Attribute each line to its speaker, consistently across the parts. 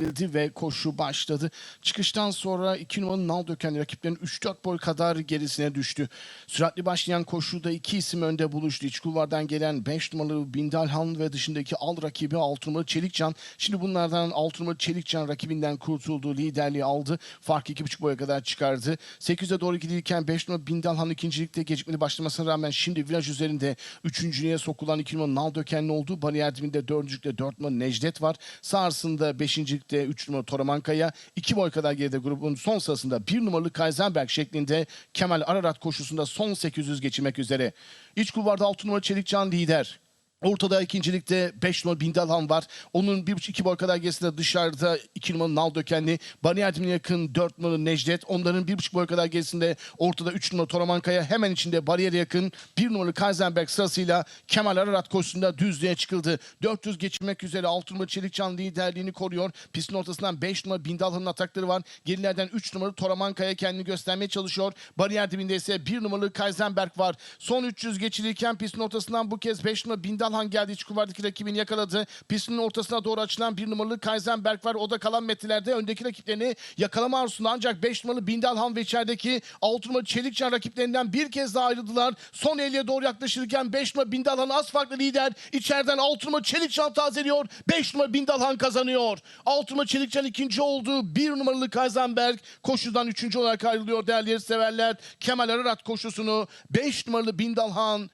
Speaker 1: verildi ve koşu başladı. Çıkıştan sonra 2 numaralı Nal Döken rakiplerin 3-4 boy kadar gerisine düştü. Süratli başlayan koşuda iki isim önde buluştu. İç kulvardan gelen 5 numaralı Bindalhan ve dışındaki al rakibi 6 numaralı Çelikcan. Şimdi bunlardan 6 numaralı Çelikcan rakibinden kurtuldu. Liderliği aldı. Fark 2,5 boya kadar çıkardı. 8'e doğru gidilirken 5 numaralı Bindalhan ikincilikte gecikmeli başlamasına rağmen şimdi viraj üzerinde üçüncülüğe sokulan 2 numaralı Nal Döken'li oldu. Bariyer dibinde dördüncülükte 4 numaralı Necdet var. Sağrısında 5. ligde 3 numaralı Toramankaya. 2 boy kadar geride grubun son sırasında 1 numaralı Kaiserberg şeklinde Kemal Ararat koşusunda son 800 geçirmek üzere. İç kulvarda 6 numaralı Çelikcan lider. Ortada ikincilikte 5 numaralı Bindalhan var. Onun 1,5-2 boy kadar gerisinde dışarıda 2 numaralı Nal Dökenli. Bariyer dibine yakın 4 numaralı Necdet. Onların 1,5 boy kadar gerisinde ortada 3 numaralı Toramankaya. Hemen içinde bariyere yakın 1 numaralı Kaiserberg sırasıyla Kemal Ararat koşusunda düzlüğe çıkıldı. 400 geçirmek üzere 6 numaralı Çelikcan liderliğini koruyor. Pistin ortasından 5 numaralı Bindalhan'ın atakları var. Gerilerden 3 numaralı Toramankaya kendini göstermeye çalışıyor. Bariyer dibinde ise 1 numaralı Kaiserberg var. Son 300 geçilirken pistin ortasından bu kez 5 numaralı Bindalhan geldi. İç kuvardaki rakibini yakaladı. Pistinin ortasına doğru açılan 1 numaralı Kaiserberg var. O da kalan metrelerde öndeki rakiplerini yakalama arzusunda ancak 5 numaralı Bindalhan ve içerideki 6 numaralı Çelikcan rakiplerinden bir kez daha ayrıldılar. Son 50'ye doğru yaklaşırken 5 numaralı Bindalhan az farklı lider. İçeriden 6 numaralı Çelikcan tazeliyor. 5 numaralı Bindalhan kazanıyor. 6 numaralı Çelikcan ikinci oldu. 1 numaralı Kaiserberg koşudan üçüncü olarak ayrılıyor değerli severler. Kemal Ararat koşusunu 5 numaralı Bindalhan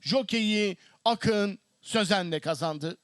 Speaker 1: jokeyi Akın Sözen'le kazandı.